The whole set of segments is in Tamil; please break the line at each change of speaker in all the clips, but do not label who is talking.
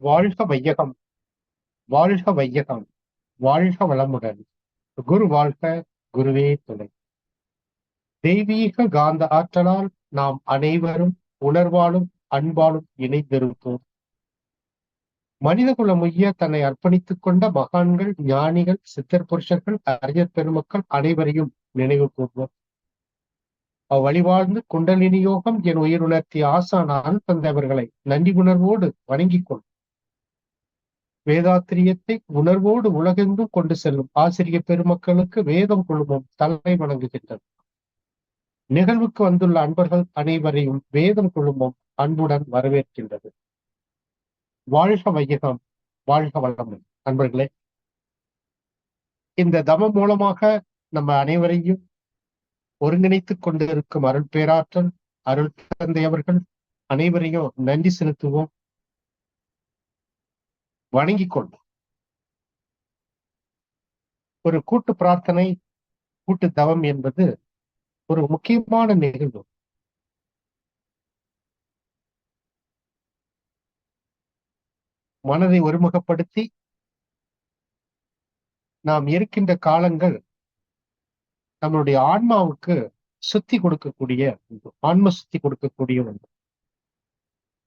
வாழ்க வையகம். வாழ்க வையகம். வாழ்க வளமுடன். குரு வாழ்க குருவே துணை. தெய்வீக காந்த ஆற்றலால் நாம் அனைவரும் உணர்வாலும் அன்பாலும் இணைந்திருப்போம். மனிதகுலம் உய்ய தன்னை அர்ப்பணித்துக் கொண்ட மகான்கள் ஞானிகள் சித்தர் புருஷர்கள் அறிஞர் பெருமக்கள் அனைவரையும் நினைவு கூர்வோம். அவ்வழிவாழ்ந்து குண்டலினி யோகம் என் உயிருணர்த்திய ஆசான தந்தவர்களை நன்றி உணர்வோடு வணங்கிக் கொள். வேதாத்திரியத்தை உணர்வோடு உலகெங்கும் கொண்டு செல்லும் ஆசிரிய பெருமக்களுக்கு வேதம் குழுமம் தலை வணங்குகின்றது நிகழ்வுக்கு வந்துள்ள அன்பர்கள் அனைவரையும் வேதம் குழுமம் அன்புடன் வரவேற்கின்றது. வாழ்க வையகம் வாழ்க வளமும். நண்பர்களே இந்த தமம் மூலமாக நம்ம அனைவரையும் ஒருங்கிணைத்துக் கொண்டிருக்கும் அருள் பேராற்றல் அருள் தந்தை அவர்கள் அனைவரையும் நன்றி செலுத்துவோம். வணங்கி கொள்வோம் ஒரு கூட்டு பிரார்த்தனை கூட்டு தவம் என்பது ஒரு முக்கியமான நிகழ்வு. மனதை ஒருமுகப்படுத்தி நாம் இருக்கின்ற காலங்கள் நம்மளுடைய ஆன்மாவுக்கு சுத்தி கொடுக்கக்கூடிய ஒன்று ஆன்ம சுத்தி கொடுக்கக்கூடிய ஒன்று.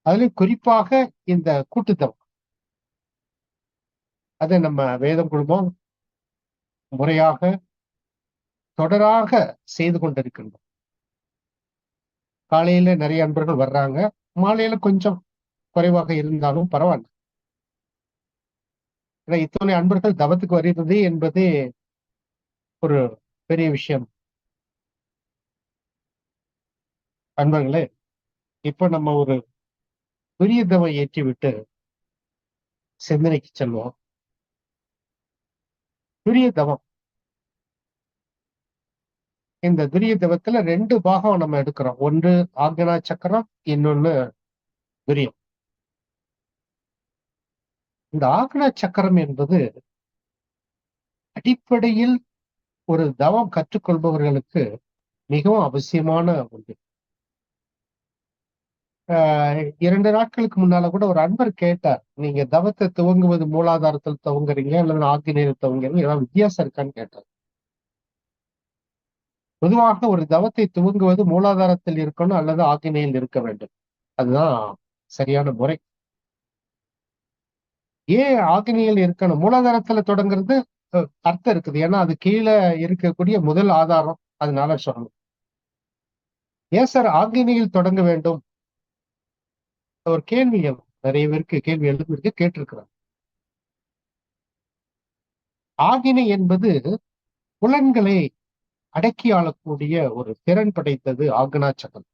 அதுல குறிப்பாக இந்த கூட்டுத்தவம் அதை நம்ம வேதம் குழுமம் முறையாக தொடராக செய்து கொண்டிருக்கின்றோம். காலையில நிறைய அன்பர்கள் வர்றாங்க. மாலையில கொஞ்சம் குறைவாக இருந்தாலும் பரவாயில்ல. ஏன்னா இத்தனை அன்பர்கள் தவத்துக்கு வருகிறது என்பதே ஒரு பெரிய விஷயம். அன்பர்களே இப்ப நம்ம ஒரு பெரிய தவம் ஏற்றி விட்டு சிந்தனைக்கு செல்வோம். துரிய தவம். இந்த துரிய தவத்துல ரெண்டு பாகம் நம்ம எடுக்கிறோம். ஒன்று ஆக்னா சக்கரம் இன்னொன்னு துரியம். இந்த ஆக்னா சக்கரம் என்பது அடிப்படையில் ஒரு தவம் கற்றுக்கொள்பவர்களுக்கு மிகவும் அவசியமான ஒன்று. இரண்டு நாட்களுக்கு முன்னால கூட ஒரு அன்பர் கேட்டார் நீங்க தவத்தை துவங்குவது மூலாதாரத்தில் துவங்குறீங்க அல்லது ஆக்கினேயர் துவங்குறீங்க ஏதாவது வித்தியாசம் இருக்கான்னு கேட்டார். பொதுவாக ஒரு தவத்தை துவங்குவது மூலாதாரத்தில் இருக்கணும் அல்லது ஆக்கினையில் இருக்க வேண்டும். அதுதான் சரியான முறை. ஏன் ஆக்கினியில் இருக்கணும்? மூலாதாரத்துல தொடங்குறது அர்த்தம் இருக்குது. ஏன்னா அது கீழே இருக்கக்கூடிய முதல் ஆதாரம். அதனால சொல்லணும். ஏன் சார் ஆக்கினியில் தொடங்க வேண்டும்? ஒரு கேள்வி நிறைய பேருக்கு கேள்வி எழுதிருக்கு கேட்டிருக்கிறார். ஆகினை என்பது புலன்களை அடக்கி ஆளக்கூடிய ஒரு திறன் படைத்தது ஆக்னா சக்கரம்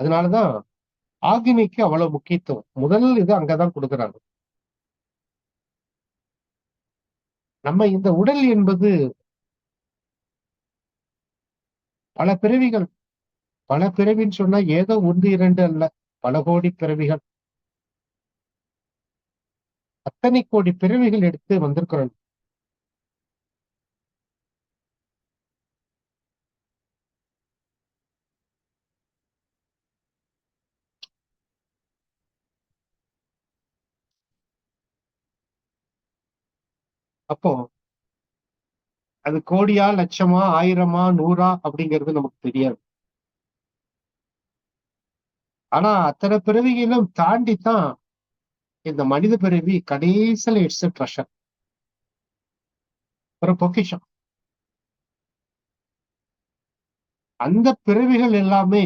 அதனாலதான் ஆகினைக்கு அவ்வளவு முக்கியத்துவம். முதல் இது அங்கதான் கொடுக்குறாங்க. நம்ம இந்த உடல் என்பது பல பிறவிகள் பல பிறவின்னு சொன்னா ஏதோ ஒன்று இரண்டு அல்ல. பல கோடி பிறவிகள். அத்தனை கோடி பிறவிகள் எடுத்து வந்திருக்கிறோம். அப்போ அது கோடியா லட்சமா ஆயிரமா நூறா அப்படிங்கிறது நமக்கு தெரியாது. ஆனா அத்தனை பிறவிகளும் தாண்டித்தான் இந்த மனித பிறவி கடைசியில இட்ஸ் ட்ரெஷர் ஒரு பொக்கிஷம். அந்த பிறவிகள் எல்லாமே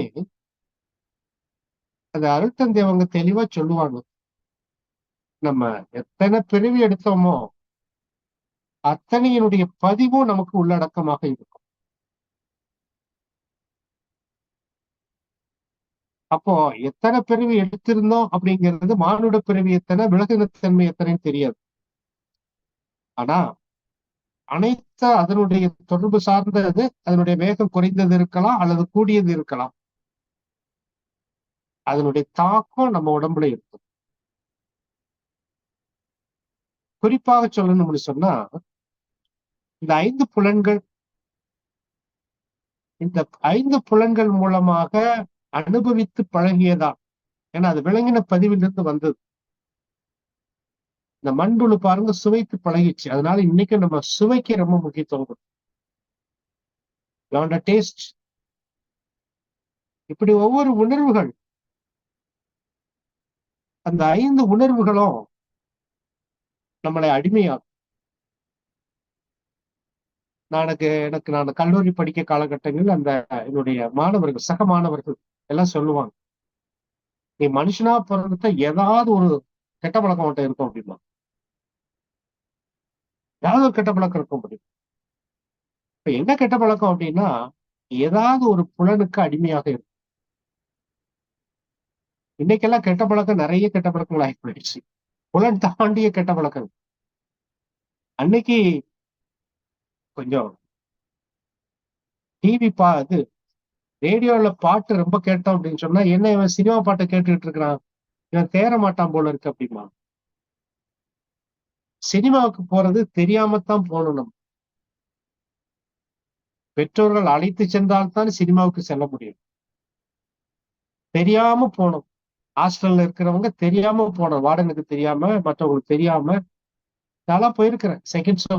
அந்த அருட்தந்தை அவங்க தெளிவா சொல்லுவாங்க. நம்ம எத்தனை பிறவி எடுத்தோமோ அத்தனையினுடைய பதிவும் நமக்கு உள்ளடக்கமாக இருக்கும். அப்போ எத்தனை பிறவி எடுத்திருந்தோம் அப்படிங்கிறது மானுட பிறவி எத்தனை விலகினத்தன்மை எத்தனைன்னு தெரியாது. ஆனா அனைத்து அதனுடைய தொடர்பு சார்ந்தது அதனுடைய வேகம் குறைந்தது இருக்கலாம் அல்லது கூடியது இருக்கலாம். அதனுடைய தாக்கம் நம்ம உடம்புல இருக்கும். குறிப்பாக சொல்லணும்னு சொன்னா இந்த ஐந்து புலன்கள் இந்த ஐந்து புலன்கள் மூலமாக அனுபவித்து பழகியதா? ஏன்னா அது விலங்கின பதிவிலிருந்து வந்தது. இந்த மண்புழு பாருங்க சுவைத்து பழகிச்சு அதனால இன்னைக்கு நம்ம சுவைக்கு ரொம்ப முக்கியத்துவம் கொடுக்கும் டேஸ்ட் இப்படி ஒவ்வொரு உணர்வுகள் அந்த ஐந்து உணர்வுகளும் நம்மளை அடிமையாகும் நான் எனக்கு எனக்கு நான் கல்லூரி படிக்க காலகட்டங்களில் அந்த என்னுடைய மாணவர்கள் சக மாணவர்கள் எல்லாம் சொல்லுவாங்க. நீ மனுஷனா பிறந்துட்ட ஏதாவது ஒரு கெட்ட பழக்கம் மட்டும் இருக்கும் அப்படின்னா ஏதாவது ஒரு கெட்ட பழக்கம் இருக்க முடியும் இப்ப என்ன கெட்ட பழக்கம் அப்படின்னா ஏதாவது ஒரு புலனுக்கு அடிமையாக இருக்கும் இன்னைக்கெல்லாம் கெட்ட பழக்கம் நிறைய கெட்ட பழக்கங்கள் ஆகி போயிடுச்சு. புலன் தாண்டிய கெட்ட பழக்கம். அன்னைக்கு கொஞ்சம் டிவி பா இது ரேடியோல பாட்டு ரொம்ப கேட்டோம் அப்படின்னு சொன்னா என்ன இவன் சினிமா பாட்டை கேட்டுக்கிட்டு இருக்கிறான்? இவன் தேர மாட்டான் போல இருக்கு அப்படிமா. சினிமாவுக்கு போறது தெரியாமத்தான் போகணும் நம்ம. பெற்றோர்கள் அழைத்து சென்றால்தான் சினிமாவுக்கு செல்ல முடியும். தெரியாம போனோம் ஹாஸ்டல்ல இருக்கிறவங்க தெரியாம போனோம் வார்டனுக்கு தெரியாம மற்றவங்களுக்கு தெரியாம. நல்லா போயிருக்கிறேன். செகண்ட் ஷோ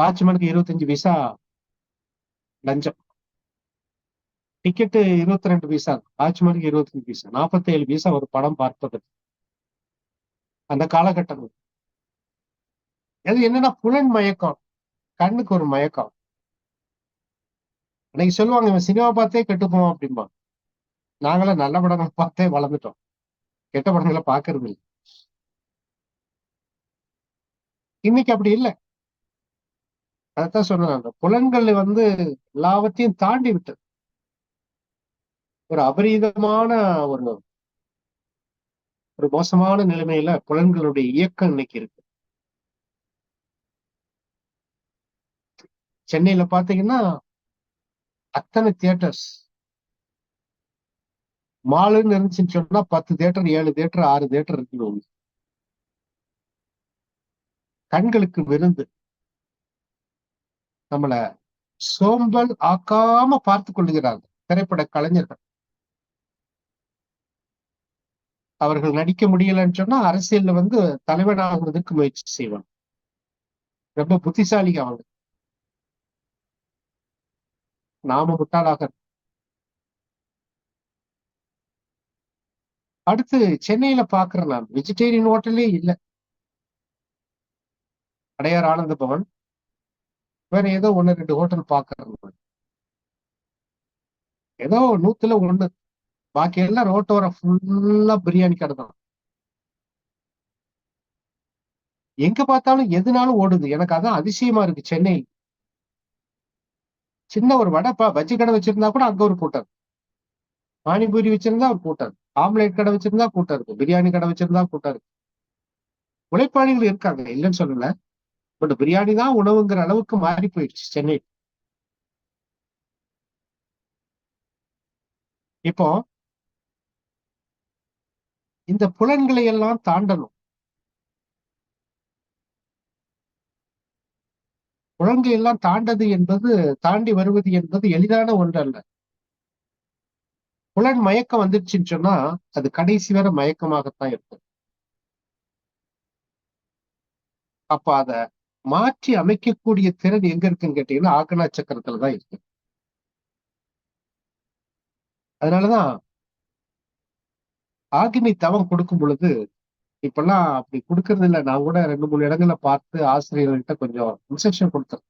வாட்ச்மேனுக்கு இருபத்தஞ்சு விசா லஞ்சம். டிக்கெட்டு இருபத்தி ரெண்டு பைசா வாட்ச்மேனுக்கு இருபத்தஞ்சு பைசா நாற்பத்தி ஏழு பைசா ஒரு படம் பார்ப்பதற்கு அந்த காலகட்டம் அது என்னன்னா புலன் மயக்கம் கண்ணுக்கு ஒரு மயக்கம். அன்னைக்கு சொல்லுவாங்க இவன் சினிமா பார்த்தே கெட்டுப்போம் அப்படிம்பா நாங்களாம் நல்ல படங்கள் பார்த்தே வளர்ந்துட்டோம். கெட்ட படங்களை பாக்குறது இல்லை. இன்னைக்கு அப்படி இல்லை. அதான் சொன்னேன் அந்த புலன்கள் வந்து எல்லாவற்றையும் தாண்டி விட்டது. ஒரு அபரீதமான ஒரு ஒரு மோசமான நிலைமையில புலன்களுடைய இயக்கம் இன்னைக்கு இருக்கு. சென்னையில பாத்தீங்கன்னா அத்தனை தியேட்டர்ஸ் மாலுன்னு இருந்துச்சுன்னு சொன்னா பத்து தியேட்டர் ஏழு தியேட்டர் ஆறு தியேட்டர் இருக்கு கண்களுக்கு விருந்து. நம்மள சோம்பல் ஆக்காம பார்த்து கொள்ளுகிறார்கள். திரைப்பட கலைஞர்கள். அவர்கள் நடிக்க முடியலன்னு சொன்னா அரசியல்ல வந்து தலைவனாகிறதுக்கு முயற்சி செய்வாங்க. ரொம்ப புத்திசாலி அவங்க. நாம முட்டாளாக அடுத்து சென்னையில பாக்குறேன் நான். வெஜிடேரியன் ஹோட்டலே இல்லை. அடையார் ஆனந்த பவன். வேற ஏதோ ஒன்னு ரெண்டு ஹோட்டல் பாக்குறேன் ஏதோ நூத்துல ஒண்ணு. பாக்கி எல்லாம் ரோட்டோரம் ஃபுல்லா பிரியாணி கடை தான். எங்க பார்த்தாலும் எதுனாலும் ஓடுது. எனக்கு அதான் அதிசயமா இருக்கு சென்னை. சின்ன ஒரு வடை பஜ்ஜி கடை வச்சிருந்தா கூட அங்க ஒரு கூட்டம் பானிபூரி வச்சிருந்தா ஒரு கூட்டம் ஆம்லேட் கடை வச்சிருந்தா கூட்டம் இருக்கு பிரியாணி கடை வச்சிருந்தா கூட்டம் இருக்கு உழைப்பாளிகள் இருக்காங்க. இல்லைன்னு சொல்லல. பட் பிரியாணி தான் உணவுங்கிற அளவுக்கு மாறி போயிடுச்சு சென்னை. இப்போ இந்த புலன்களை எல்லாம் தாண்டணும். புலன்களை எல்லாம் தாண்டது என்பது தாண்டி வருவது என்பது எளிதான ஒன்று அல்ல புலன் மயக்கம் வந்துருச்சுன்னு சொன்னா அது கடைசி வரை மயக்கமாகத்தான் இருக்கும். அப்ப அத மாற்றி அமைக்கக்கூடிய திறன் எங்க இருக்குன்னு கேட்டீங்கன்னா ஆக்கனா சக்கரத்துலதான் இருக்கு. அதனாலதான் ஆகினி தவம் கொடுக்கும் பொழுது இப்பெல்லாம் அப்படி கொடுக்கறது இல்லை. நான் கூட ரெண்டு மூணு இடங்கள்ல பார்த்து ஆசிரியர்கள்ட்ட கொஞ்சம் இன்ஸ்ட்ரக்ஷன் கொடுத்தேன்.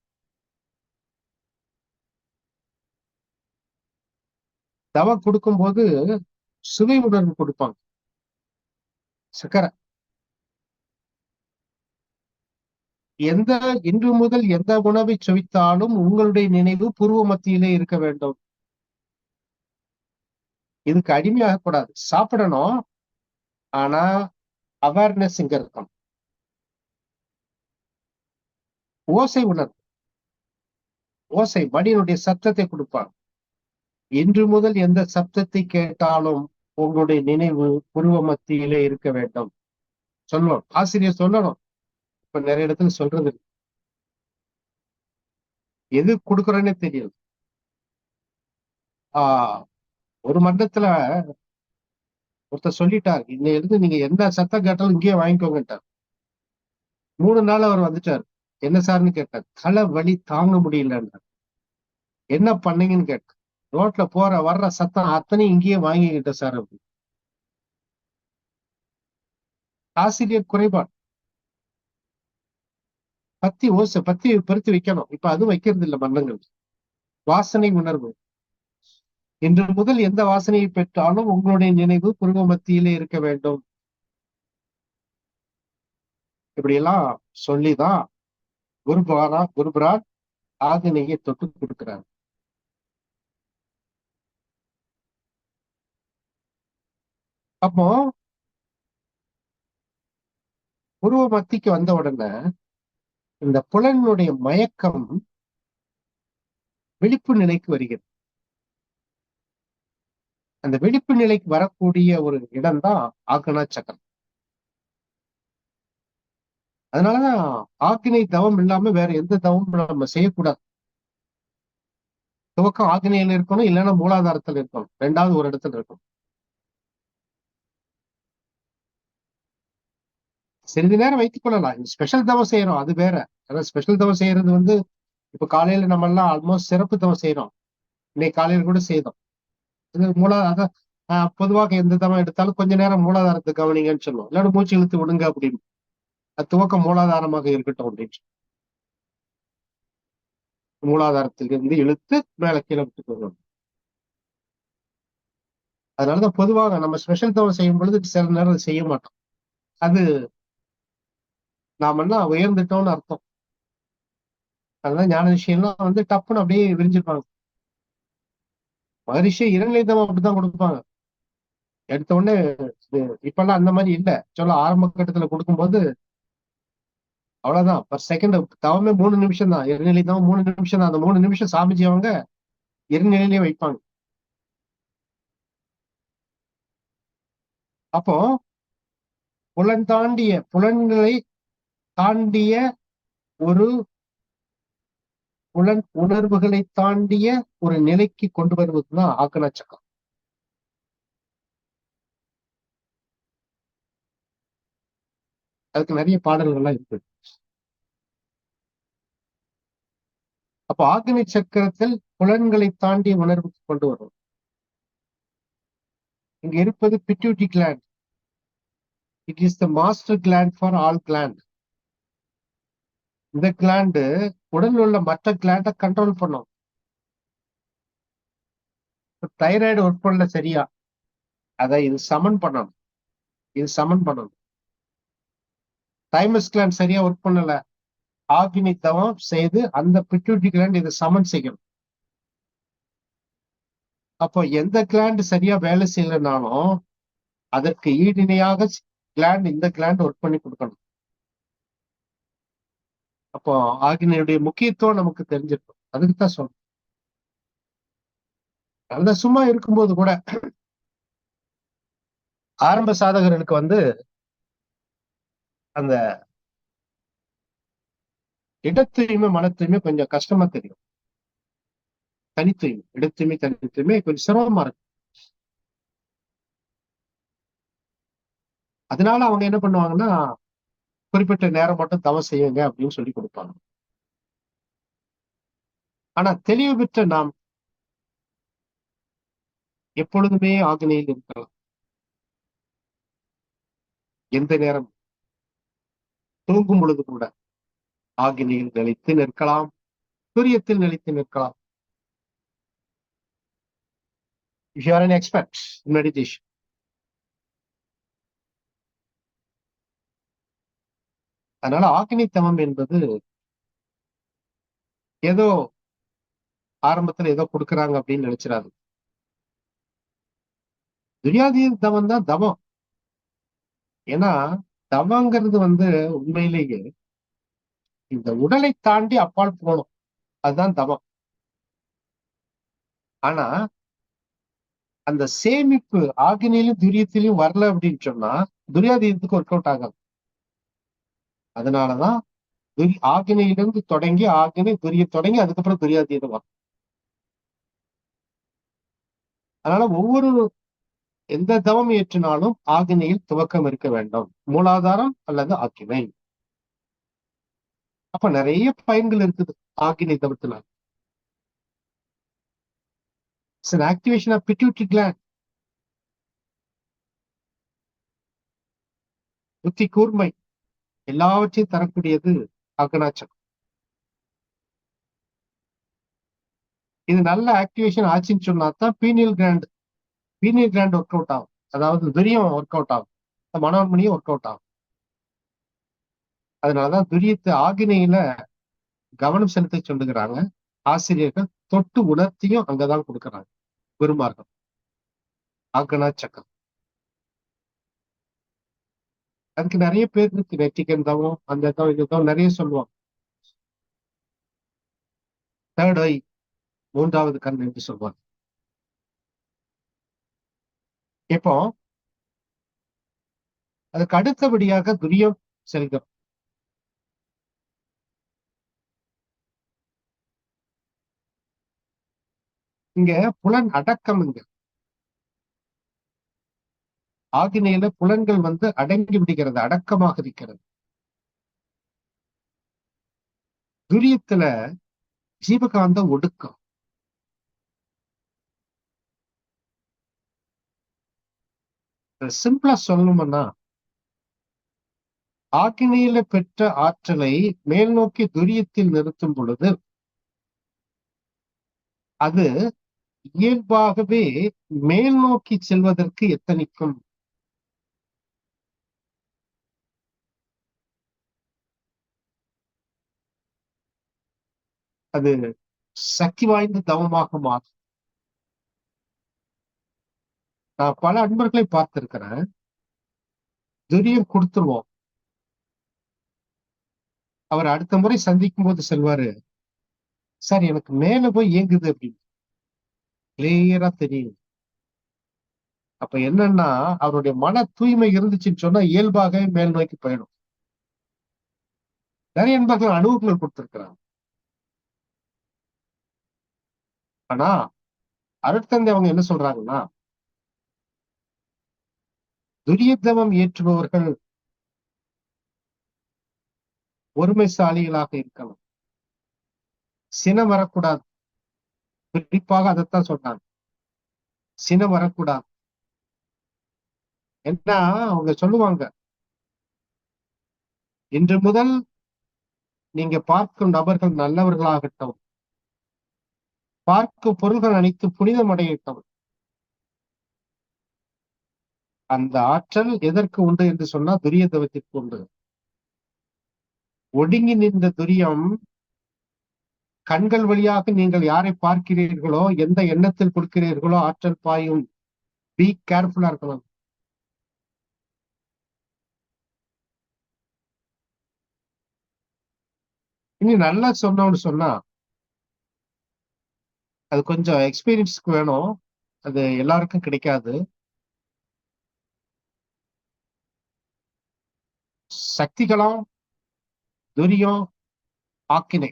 தவம் கொடுக்கும்போது சுவை உணர்வு கொடுப்பாங்க. சக்கரை. எந்த இன்று முதல் எந்த உணவை சுவித்தாலும் உங்களுடைய நினைவு பூர்வ மத்தியிலே இருக்க வேண்டும். இதுக்கு அடிமையாக கூடாது. சாப்பிடணும். ஆனா அவேர்னஸ் இங்க இருக்கணும். ஓசை உணர்வு. ஓசை மணியினுடைய சத்தத்தை கொடுப்பாங்க. இன்று முதல் எந்த சப்தத்தை கேட்டாலும் உங்களுடைய நினைவு புருவ மத்தியிலே இருக்க வேண்டும். சொல்லணும். ஆசிரியர் சொல்லணும். இப்ப நிறைய இடத்துல சொல்றது எது கொடுக்குறோன்னே தெரியாது. ஆஹ் ஒரு மண்டத்துல ஒருத்தர் சொல்லிட்டார் இன்னை இருந்து நீங்க எந்த சத்தம் கேட்டாலும் இங்கேயே வாங்கிக்கோங்கட்டார் மூணு நாள் அவர் வந்துட்டார். என்ன சார்னு கேட்டார். தலை வலி தாங்க முடியலன்றார். என்ன பண்ணீங்கன்னு கேட்டார். ரோட்ல போற வர்ற சத்தம் அத்தனையும் இங்கேயே வாங்கிக்கிட்ட சார் அப்படி ஆசிரியர் குறைபாடு. பத்தி ஓசை பத்தி பெருத்து வைக்கணும். இப்ப அதுவும் வைக்கிறது இல்லை மன்னங்கள் வாசனை உணர்வு. இன்று முதல் எந்த வாசனையை பெற்றாலும் உங்களுடைய நினைவு புருவ மத்தியிலே இருக்க வேண்டும். இப்படியெல்லாம் சொல்லிதான் குருபாரா குருபரான் ஆதினையை தொட்டு கொடுக்கிறார். அப்போ புருவ மத்திக்கு வந்த உடனே இந்த புலனுடைய மயக்கம் விழிப்பு நிலைக்கு வருகிறது. அந்த வெடிப்பு நிலைக்கு வரக்கூடிய ஒரு இடம்தான் ஆக்கனா சக்கரம். அதனாலதான் ஆக்கினை தவம் இல்லாம வேற எந்த தவமும் நம்ம செய்யக்கூடாது. துவக்கம் ஆக்கினையில இருக்கணும் இல்லைன்னா மூலாதாரத்துல இருக்கணும். ரெண்டாவது ஒரு இடத்துல இருக்கணும். சிறிது நேரம் வைத்துக் கொள்ளலாம். ஸ்பெஷல் தவம் செய்யறோம் அது வேற. அதாவது ஸ்பெஷல் தவம் செய்யறது வந்து இப்ப காலையில நம்ம எல்லாம் ஆல்மோஸ்ட் சிறப்பு தவம் செய்யறோம். இன்னைக்கு காலையில கூட செய்தோம். இது மூலாதார பொதுவாக எந்த தவம் எடுத்தாலும் கொஞ்ச நேரம் மூலாதாரத்தை கவனிங்கன்னு சொல்லுவோம். இல்லாட்டி மூச்சு இழுத்து விடுங்க அப்படின்னு. அது துவக்கம் மூலாதாரமாக இருக்கட்டும் அப்படின்னு. மூலாதாரத்திலிருந்து இழுத்து மேல கீழே விட்டு போகணும். அதனாலதான் பொதுவாக நம்ம ஸ்பெஷல் தவம் செய்யும் பொழுது சில நேரம் செய்ய மாட்டோம். அது நாமெல்லாம் உயர்ந்துட்டோம்னு அர்த்தம். அதனால ஞான விஷயம்லாம் வந்து டப்புன்னு அப்படியே விரிஞ்சிருப்பாங்க மகரிஷி இரநிலைதம் அப்படிதான் கொடுப்பாங்க. எடுத்த உடனே இப்ப எல்லாம் அந்த மாதிரி இல்ல. சொல்ல ஆரம்ப கட்டத்துல கொடுக்கும்போது அவ்வளவுதான். பர் செகண்ட் தவமே மூணு நிமிஷம் தான். இருநிலை தவம் மூணு நிமிஷம் தான். அந்த மூணு நிமிஷம் சாமிஜி அவங்க இருநிலையிலே வைப்பாங்க. அப்போ புலன் தாண்டிய புலன்களை தாண்டிய ஒரு புலன் உணர்வுகளை தாண்டிய ஒரு நிலைக்கு கொண்டு வருவதுதான் ஆக்கன சக்கரம் அதுக்கு நிறைய பாடல்கள்லாம் இருக்கு. அப்ப ஆக்னி சக்கரத்தில் புலன்களை தாண்டிய உணர்வுக்கு கொண்டு வரும். இங்க இருப்பது pituitary gland it is the master gland for all gland இந்த கிளாண்டு உடலில் உள்ள மற்ற கிளாண்டை கண்ட்ரோல் பண்ணும். தைராய்டு ஒர்க் பண்ணல சரியா? அதை இது சமன் பண்ணணும். இது சமன் பண்ணணும். தைமஸ் கிளாண்ட் சரியா ஒர்க் பண்ணல. ஆகினி தவம் செய்து அந்த பிட்யூட்டி கிளாண்ட் இதை சமன் செய்யணும் அப்போ எந்த கிளாண்ட் சரியா வேலை செய்யலைனாலும் அதற்கு ஈடிணையாக கிளாண்ட் இந்த கிளாண்ட் ஒர்க் பண்ணி கொடுக்கணும். அப்போ ஆகினையுடைய முக்கியத்துவம் நமக்கு தெரிஞ்சிருக்கும். அதுக்கு தான் சொல்றேன். அந்த சும்மா இருக்கும்போது கூட ஆரம்ப சாதகர்களுக்கு வந்து அந்த இடத்தையுமே மனத்தையுமே கொஞ்சம் கஷ்டமா தெரியும். தனித்தையும் இடத்தையுமே தனித்தையுமே கொஞ்சம் சிரமமா இருக்கும். அதனால அவங்க என்ன பண்ணுவாங்கன்னா குறிப்பிட்ட நேரம் மட்டும் தவம் செய்யுங்க அப்படின்னு சொல்லி கொடுப்பாங்க. ஆனா தெளிவு பெற்ற நாம் எப்பொழுதுமே ஆக்னையில் இருக்கலாம். எந்த நேரம் தூங்கும் பொழுது கூட ஆகினியில் நிலைத்து நிற்கலாம். சூரியத்தில் நிலைத்து நிற்கலாம். If you are an expert in meditation அதனால ஆக்னித்தமம் என்பது ஏதோ ஆரம்பத்துல ஏதோ கொடுக்குறாங்க அப்படின்னு நினைச்சிடாது துரியாதீன தவம் தான் தவம் ஏன்னா தவங்கிறது வந்து உண்மையிலேயே இந்த உடலை தாண்டி அப்பால் போகணும். அதுதான் தவம் ஆனா அந்த சேமிப்பு ஆகினிலும் துரியத்திலையும் வரல அப்படின்னு சொன்னா துரியாதீரத்துக்கு ஒர்க் அவுட் ஆகாது. அதனாலதான் ஆகினையிலிருந்து தொடங்கி ஆகினை துரிய தொடங்கி அதுக்கப்புறம் துரியாதீனம் வரும் அதனால ஒவ்வொரு எந்த தவம் ஏற்றினாலும் ஆகினையில் துவக்கம் இருக்க வேண்டும். மூலாதாரம் அல்லது ஆக்கினை அப்ப நிறைய பயன்கள் இருக்குது ஆக்கினை தவத்தினால் ஆக்டிவேஷன் ஆஃப் பிட்யூட்டரி கிளாண்ட் புத்தி கூர்மை. எல்லாவற்றையும் தரக்கூடியது அக்னாச்சக்கரம் இது நல்ல ஆக்டிவேஷன் ஆச்சுன்னு சொன்னா தான் pineal gland pineal gland work out ஆகும். அதாவது துரியம் ஒர்க் அவுட் ஆகும். மனோன்மணியும் ஒர்க் அவுட் ஆகும். அதனாலதான் துரியத்து ஆகினையில கவனம் செலுத்த சொல்லுகிறாங்க. ஆசிரியர்கள் தொட்டு உணர்த்தியும் அங்கதான் கொடுக்கறாங்க. குருமார்கள். ஆகனா சக்கரம் அதுக்கு நிறைய பேர் இருக்கு வெட்டிக்கன் தவம் அந்த தவம் இந்த தவம் நிறைய சொல்லுவாங்க. தேர்ட் ஐ மூன்றாவது கண் என்று சொல்வாங்க. இப்போ அதுக்கு அடுத்தபடியாக துரியம் செல்கிறோம் இங்க புலன் அடக்கம் இங்க ஆகினையில புலன்கள் வந்து அடங்கி விடுகிறது அடக்கமாக இருக்கிறது. துரியத்துல ஜீவகாந்த ஒடுக்கம். சிம்பிளா சொல்லணும்னா ஆக்கினையில பெற்ற ஆற்றலை மேல் நோக்கி துரியத்தில் நிறுத்தும் பொழுது அது இயல்பாகவே மேல் நோக்கி செல்வதற்கு எத்தனிக்கும்? அது சக்தி வாய்ந்த தவமாக மாறும். நான் பல அன்பர்களை பார்த்திருக்கிறேன். துரியம் கொடுத்துருவோம். அவர் அடுத்த முறை சந்திக்கும் போது செல்வாரு சார் எனக்கு மேல போய் இயங்குது அப்படின்னு. கிளியரா தெரியும். அப்ப என்னன்னா அவருடைய மன தூய்மை இருந்துச்சுன்னு சொன்னா இயல்பாகவே மேல் நோக்கி போயிடும். நிறைய நண்பர்கள் அனுபவங்கள் கொடுத்திருக்கிறாங்க. ஆனா அருட்தந்தை அவங்க என்ன சொல்றாங்கன்னா துரியதமம் ஏற்றுபவர்கள் ஒருமைசாலிகளாக இருக்கலாம் சினம் வரக்கூடாது. குறிப்பாக அதைத்தான் சொன்னாங்க. சினம் வரக்கூடாது. என்ன அவங்க சொல்லுவாங்க இன்று முதல் நீங்க பார்க்கும் நபர்கள் நல்லவர்களாகட்டும். பார்க்கும் பொருள்கள் அனைத்து புனிதம் அந்த ஆற்றல் எதற்கு உண்டு என்று சொன்னா துரிய தவத்திற்கு உண்டு. ஒடுங்கி நின்ற துரியம் கண்கள் வழியாக நீங்கள் யாரை பார்க்கிறீர்களோ எந்த எண்ணத்தில் கொடுக்கிறீர்களோ ஆற்றல் பாயும். பி கேர்ஃபுல்லா இருக்கணும். இனி நல்லா சொன்னோம்னு சொன்னா அது கொஞ்சம் எக்ஸ்பீரியன்ஸ்க்கு வேணும். அது எல்லாருக்கும் கிடைக்காது. சக்திகளம் துரியம் ஆக்கினை.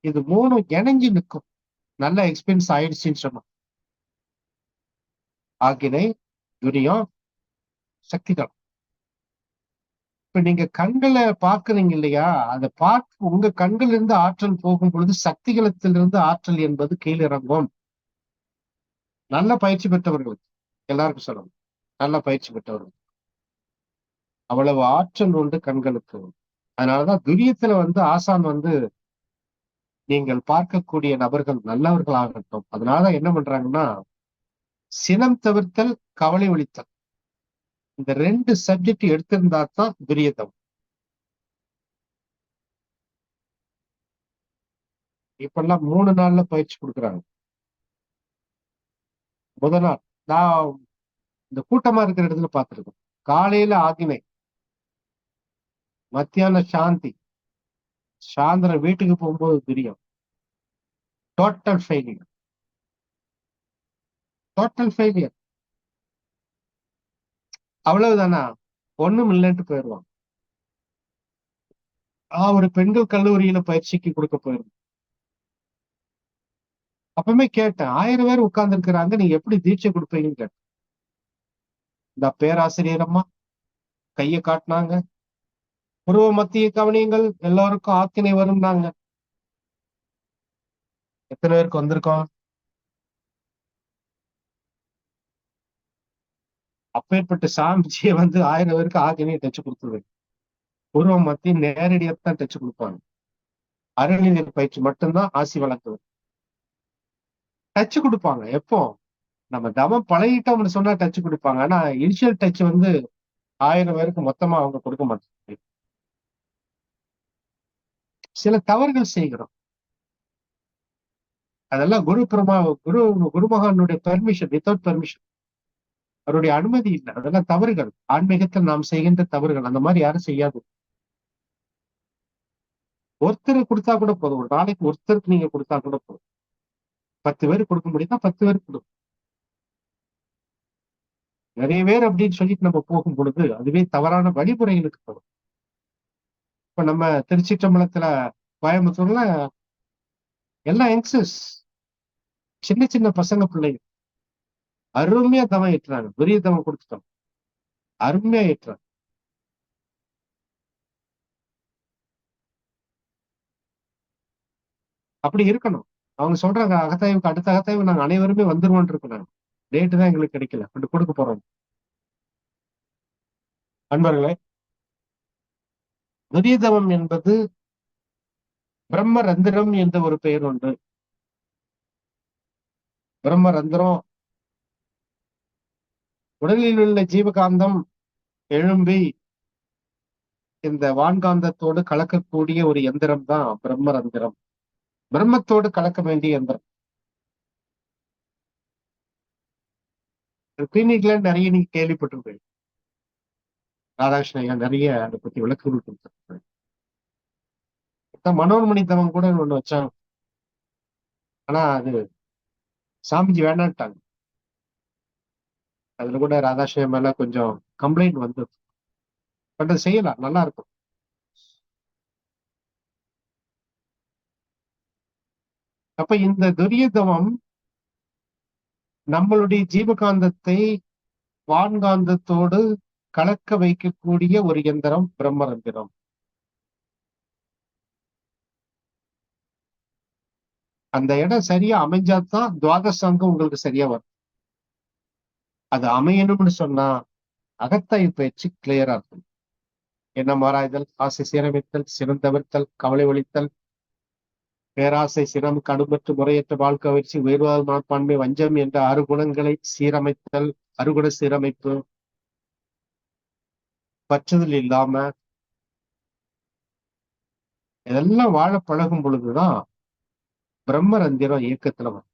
இது மூணும் இணைஞ்சு நிற்கும். நல்ல எக்ஸ்பீரியன்ஸ் ஆயிடுச்சுன்னு சொன்னோம். ஆக்கினை துரியம் சக்திகளம். இப்ப நீங்க கண்களை பாக்குறீங்க இல்லையா அதை பார்க்க உங்க கண்கள் இருந்து ஆற்றல் போகும் பொழுது சக்திகளத்திலிருந்து ஆற்றல் என்பது கீழிறங்கும். நல்ல பயிற்சி பெற்றவர்கள் எல்லாருக்கும் சொல்லணும் நல்ல பயிற்சி பெற்றவர்கள். அவ்வளவு ஆற்றல் உண்டு கண்களுக்கு. அதனாலதான் துரியத்துல வந்து ஆசான் வந்து நீங்கள் பார்க்கக்கூடிய நபர்கள் நல்லவர்களாகட்டும். அதனால என்ன பண்றாங்கன்னா சினம் தவிர்த்தல் கவலை ஒழித்தல். இந்த ரெண்டு சப்ஜெக்ட் எடுத்திருந்தா தான் துரியதம் இப்பெல்லாம் மூணு நாள்ல பயிற்சி கொடுக்குறாங்க. முத நாள் நான் இந்த கூட்டமா இருக்கிற இடத்துல பார்த்துருக்கோம் காலையில ஆகினை மத்தியான சாந்தி. சாயந்தரம் வீட்டுக்கு போகும்போது பிரியம் டோட்டல் ஃபெயிலியர் டோட்டல் ஃபெயிலியர் அவ்வளவுதானா? ஒண்ணும் இல்லைன்ட்டு போயிடுவாங்க ஆஹ் ஒரு பெண்கள் கல்லூரியில பயிற்சிக்கு கொடுக்க போயிருந்தோம் அப்பவுமே கேட்டேன் ஆயிரம் பேர் உட்கார்ந்து இருக்கிறாங்க நீங்க எப்படி தீட்சை கொடுப்பீங்கன்னு கேட்டேன். இந்த பேராசிரியர் அம்மா கைய காட்டினாங்க. புருவ மத்திய கவனியங்கள் எல்லாருக்கும் ஆக்கினை வரும்னாங்க. எத்தனை பேருக்கு வந்திருக்கோம்? அப்பேற்பட்ட சாமிஜியை வந்து ஆயிரம் பேருக்கு ஆகவே தச்சு கொடுத்துருவேன். புருவ மத்திய நேரடியாக தச்சு கொடுப்பாங்க. அறநிலையர் பயிற்சி மட்டும்தான் ஆசி வளர்க்குது டச்சு கொடுப்பாங்க. எப்போ? நம்ம தமம் பழகிட்டோம்னு சொன்னா டச்சு கொடுப்பாங்க. ஆனா இனிஷியல் டச் வந்து ஆயிரம் பேருக்கு மொத்தமா அவங்க கொடுக்க மாட்டாங்க. சில தவறுகள் செய்கிறோம். அதெல்லாம் குரு பிரமா குரு குருமகானுடைய பெர்மிஷன் வித்தவுட் பெர்மிஷன் அவருடைய அனுமதி இல்லை. அதெல்லாம் தவறுகள். ஆன்மீகத்தில் நாம் செய்கின்ற தவறுகள். அந்த மாதிரி யாரும் செய்யாது. ஒருத்தர் கொடுத்தா கூட போதும். ஒரு நாளைக்கு ஒருத்தருக்கு நீங்க கொடுத்தா கூட போதும். பத்து பேர் கொடுக்க முடியுதா பத்து பேர் கொடுக்கும் நிறைய பேர் அப்படின்னு சொல்லிட்டு நம்ம போகும் பொழுது அதுவே தவறான வழிமுறைகளுக்கு போகும். இப்ப நம்ம திருச்சிற்றம்பலத்துல கோயம்புத்தூர்ல எல்லாம் யங்ஸ்டர்ஸ். சின்ன சின்ன பசங்க பிள்ளைங்க. அருமையா தவம் ஏற்றுறாங்க பெரிய தவம் கொடுத்துட்டோம். அருமையா ஏற்றுறாங்க அப்படி இருக்கணும். அவங்க சொல்றாங்க அகத்தாய்வுக்கு அடுத்த அகத்தாய்வு நாங்க அனைவருமே வந்துருவோம் இருக்கோம் டேட்டு தான் எங்களுக்கு கிடைக்கல. அப்படி கொடுக்க போறோம். அன்பர்களே துரியதவம் என்பது பிரம்ம ரந்திரம் என்ற ஒரு பெயர் உண்டு. பிரம்ம ரந்திரம் உடலில் உள்ள ஜீவகாந்தம் எழும்பி இந்த வான்காந்தத்தோடு கலக்கக்கூடிய ஒரு எந்திரம் தான் பிரம்ம ரந்திரம் பிரம்மத்தோடு கலக்க வேண்டிய எந்திரம். கிளினிக்ல நிறைய நீங்க கேள்விப்பட்டிருப்பீங்க. ராதாகிருஷ்ணன் நிறைய அதை பத்தி விளக்குகள் கொடுத்திருப்பாங்க மனோன்மணி தவம் கூட ஒண்ணு வச்சாங்க. ஆனா அது சாமிஜி வேண்டான்ட்டாங்க. அதுல கூட ராதாகிருஷ்ணன் மேல கொஞ்சம் கம்ப்ளைண்ட் வந்தது பட் அது செய்யலாம் நல்லா இருக்கும். அப்ப இந்த துரியதவம் நம்மளுடைய ஜீவகாந்தத்தை வான்காந்தத்தோடு கலக்க வைக்கக்கூடிய ஒரு எந்திரம் பிரம்மரந்திரம் அந்த இடம் சரியா அமைஞ்சாதான் துவாதசாங்கம் உங்களுக்கு சரியா வரும். அது அமையணும்னு சொன்னா அகத்தாய் பயிற்சி கிளியரா இருக்கும் என்ன மாறாய்தல்? ஆசை சீரமைத்தல் சிறந்தவிர்த்தல் கவலை ஒழித்தல். பேராசை சிரம் கடுமற்று முறையற்ற வாழ்க்கை வச்சு உயர்வாத மனப்பான்மை வஞ்சம் என்ற ஆறு குணங்களை சீரமைத்தல் அறுகுண சீரமைப்பு. பற்றுதல் இல்லாம இதெல்லாம் வாழ பழகும் பொழுதுதான் பிரம்மரந்திரம் இயக்கத்துல வரும்.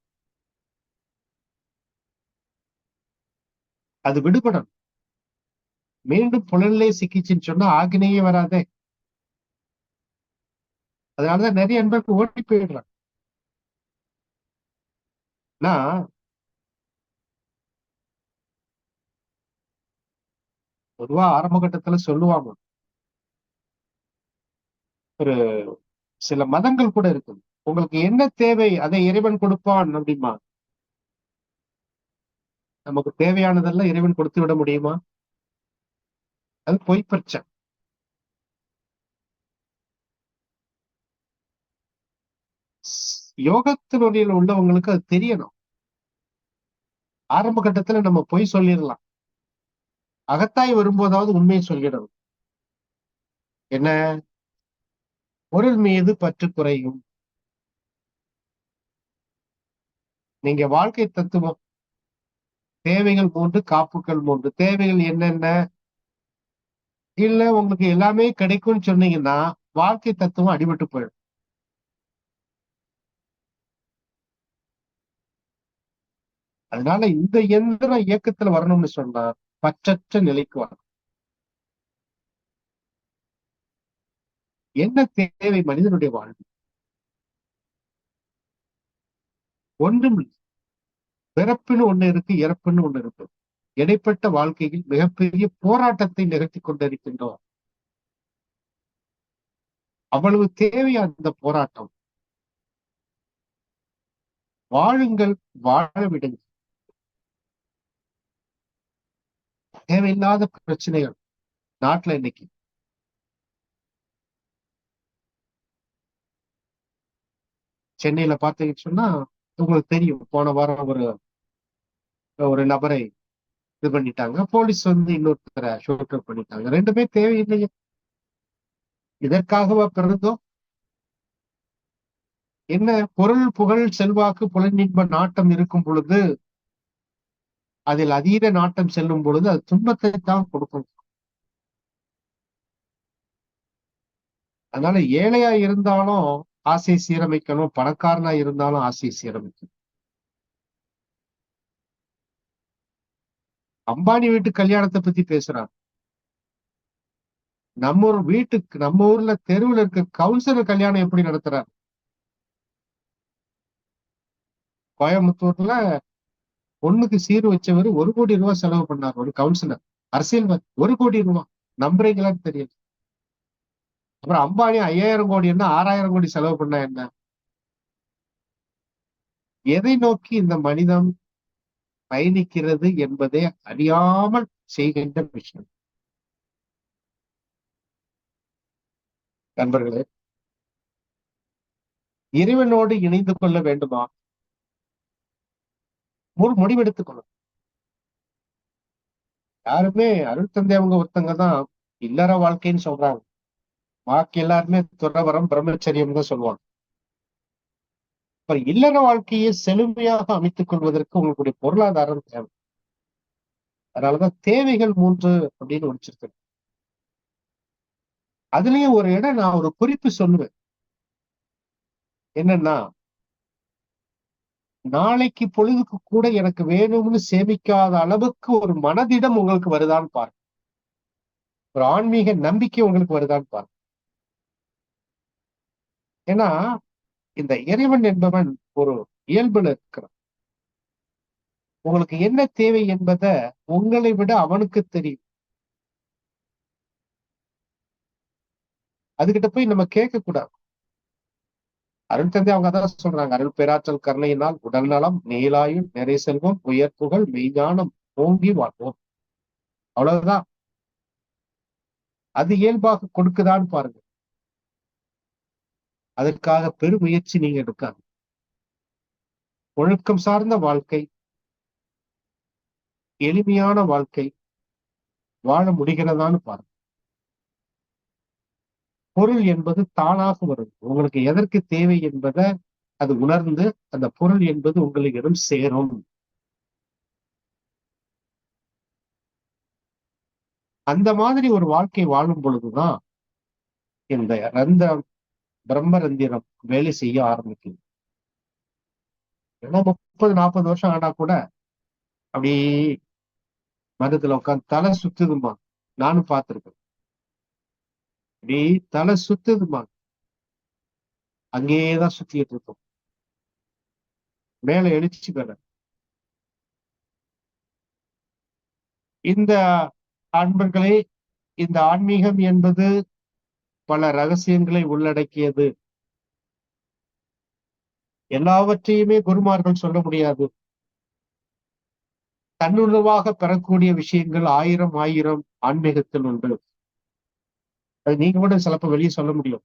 அது விடுபடணும் மீண்டும் புலனிலே சிக்கிச்சுன்னு சொன்னா ஆகினையே வராதே. அதனாலதான் நிறைய அன்பருக்கு ஓட்டி போயிடுறாங்க. நான் பொதுவா ஆரம்ப கட்டத்துல சொல்லுவாங்க. ஒரு சில மதங்கள் கூட இருக்குது. உங்களுக்கு என்ன தேவை அதை இறைவன் கொடுப்பான் அப்படிமா நமக்கு தேவையானதெல்லாம் இறைவன் கொடுத்து விட முடியுமா? அது பொய் பிரச்சனை. யோகத்தினுடைய உள்ளவங்களுக்கு அது தெரியணும். ஆரம்ப கட்டத்துல நம்ம பொய் சொல்லிடலாம். அகத்தாய் வரும்போதாவது உண்மையை சொல்லிடணும். என்ன? பொருள் மீது பற்று குறையும். நீங்க வாழ்க்கை தத்துவம் தேவைகள் மூன்று காப்புகள் மூன்று. தேவைகள் என்னென்ன? இல்ல உங்களுக்கு எல்லாமே கிடைக்கும்னு சொன்னீங்கன்னா வாழ்க்கை தத்துவம் அடிபட்டு போயிடும். அதனால இந்த எந்திரம் இயக்கத்துல வரணும்னு சொன்னா பற்றற்ற நிலைக்கு வரணும். என்ன தேவை மனிதனுடைய வாழ்வு ஒன்றும் பிறப்புன்னு ஒண்ணு இருக்கு இறப்புன்னு ஒண்ணு இருக்கு. இடைப்பட்ட வாழ்க்கையில் மிகப்பெரிய போராட்டத்தை நிகழ்த்தி கொண்டிருக்கின்றோம். அவ்வளவு தேவையா அந்த போராட்டம்? வாழுங்கள் வாழ விடுங்கள். தேவையில்லாத பிரச்சனைகள் நாட்டுல இன்னைக்கு. சென்னையில பாத்தீங்கன்னு சொன்னா உங்களுக்கு தெரியும். போன வாரம் ஒரு ஒரு நபரை இது பண்ணிட்டாங்க. போலீஸ் வந்து இன்னொருத்தரை ஷூட் பண்ணிட்டாங்க. ரெண்டுமே தேவையில்லையே. இதற்காகவா பிறந்தோம்? என்ன? பொருள் புகழ் செல்வாக்கு புலனின்ப நாட்டம் இருக்கும் பொழுது அதில் அதீத நாட்டம் செல்லும் பொழுது அது துன்பத்தை தான் கொடுக்கும். அதனால ஏழையா இருந்தாலும் ஆசை சீரமைக்கணும் பணக்காரனா இருந்தாலும் ஆசை சீரமைக்கணும். அம்பானி வீட்டு கல்யாணத்தை பத்தி பேசுறாங்க. நம்ம ஒரு வீட்டுக்கு நம்ம ஊர்ல தெருவில் இருக்க கவுன்சிலர் கல்யாணம் எப்படி நடத்துறாரு? கோயம்புத்தூர்ல பொண்ணுக்கு சீர் வச்சவர் ஒரு கோடி ரூபாய் செலவு பண்ணார் ஒரு கவுன்சிலர் அரசியல்வாதி ஒரு கோடி ரூபாய். நம்புறீங்களான்னு தெரியல. அப்புறம் அம்பானி ஐயாயிரம் கோடி என்ன ஆறாயிரம் கோடி செலவு பண்ணா என்ன? எதை நோக்கி இந்த மனிதம் பயணிக்கிறது என்பதை அறியாமல் செய்கின்ற விஷயம். நண்பர்களே இறைவனோடு இணைந்து கொள்ள வேண்டுமா? ஒரு முடிவெடுத்துக் கொள்ளும் யாருமே அருள் தந்தை அவங்க ஒருத்தங்க தான் இல்லற வாழ்க்கைன்னு சொல்றாங்க. பாக்கி எல்லாருமே துறவரம் பிரம்மச்சரியம் தான் சொல்லுவாங்க இல்லற வாழ்க்கையை செழுமையாக அமைத்துக் கொள்வதற்கு உங்களுடைய பொருளாதாரம் தேவை. அதனாலதான் தேவைகள் மூன்று அப்படின்னு வச்சிருக்கேன் அதுலயும் ஒரு இடம் நான் ஒரு குறிப்பு சொல்லுவேன். என்னன்னா நாளைக்கு பொழுதுக்கு கூட எனக்கு வேணும்னு சேமிக்காத அளவுக்கு ஒரு மனதிடம் உங்களுக்கு வருதான்னு பாருங்க. ஒரு ஆன்மீக நம்பிக்கை உங்களுக்கு வருதான்னு பாருங்க. ஏன்னா இந்த இறைவன் என்பவன் ஒரு இயல்புல இருக்கிறான். உங்களுக்கு என்ன தேவை என்பத உங்களை விட அவனுக்கு தெரியும். அதுகிட்ட போய் நம்ம கேட்க கூடாது அருள் தந்தை அவங்க அதான் சொல்றாங்க அருள் பேராற்றல் கருணையினால் உடல் நலம் நீலாயும் நிறை செல்வம் உயர் புகழ் மெய்ஞானம் ஓங்கி வாழ்வோம். அவ்வளவுதான். அது இயல்பாக கொடுக்குதான்னு பாருங்க. அதற்காக பெருமுயற்சி நீங்க எடுக்காது ஒழுக்கம் சார்ந்த வாழ்க்கை எளிமையான வாழ்க்கை வாழ முடிகிறதான்னு பாருங்க. பொருள் என்பது தானாக வரும். உங்களுக்கு எதற்கு தேவை என்பதை அது உணர்ந்து அந்த பொருள் என்பது உங்களிடம் சேரும். அந்த மாதிரி ஒரு வாழ்க்கை வாழும் பொழுதுதான் இந்த ரந்தம் பிரம்மரந்திரம் வேலை செய்ய ஆரம்பிக்குது. ஏன்னா முப்பது நாற்பது வருஷம் ஆனா கூட அப்படி மருத்துல உட்காந்து தலை சுத்துதுமா நானும் பார்த்திருக்கேன். அப்படி தலை சுத்துதுமா அங்கேயேதான் சுத்திட்டு இருக்கும். மேல எழுச்சி பெற இந்த அன்பர்களே இந்த ஆன்மீகம் என்பது பல ரகசியங்களை உள்ளடக்கியது. எல்லாவற்றையுமே குருமார்கள் சொல்ல முடியாது. தன்னுணர்வாக பெறக்கூடிய விஷயங்கள் ஆயிரம் ஆயிரம் ஆன்மீகத்தில் உண்டு. அது நீங்க கூட சிலப்ப வெளியே சொல்ல முடியும்.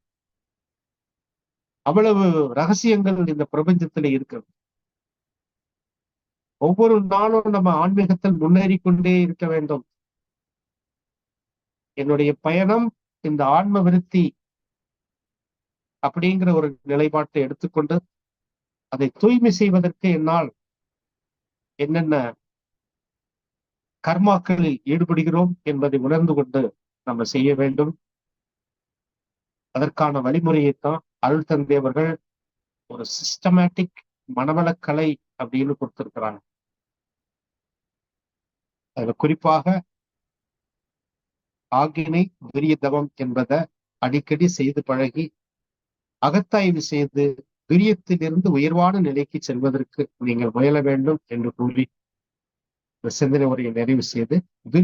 அவ்வளவு ரகசியங்கள் இந்த பிரபஞ்சத்துல இருக்கிறது ஒவ்வொரு நாளும் நம்ம ஆன்மீகத்தில் முன்னேறி கொண்டே இருக்க வேண்டும். என்னுடைய பயணம் இந்த ஆன்ம விருத்தி அப்படிங்கிற ஒரு நிலைப்பாட்டை எடுத்துக்கொண்டு அதை தூய்மை செய்வதற்கு என்னால் என்னென்ன கர்மாக்களில் ஈடுபடுகிறோம் என்பதை உணர்ந்து கொண்டு நம்ம செய்ய வேண்டும். அதற்கான வழிமுறையைத்தான் அருள் தந்தையவர்கள் ஒரு சிஸ்டமேட்டிக் மனவளக்கலை அப்படின்னு கொடுத்திருக்கிறாங்க. அதுல குறிப்பாக ஆகினை விரிய தவம் என்பதை அடிக்கடி செய்து பழகி அகத்தாய்வு செய்து விரியத்திலிருந்து உயர்வான நிலைக்கு செல்வதற்கு நீங்கள் முயல வேண்டும் என்று கூறி சிந்தனை உரையை நிறைவு செய்து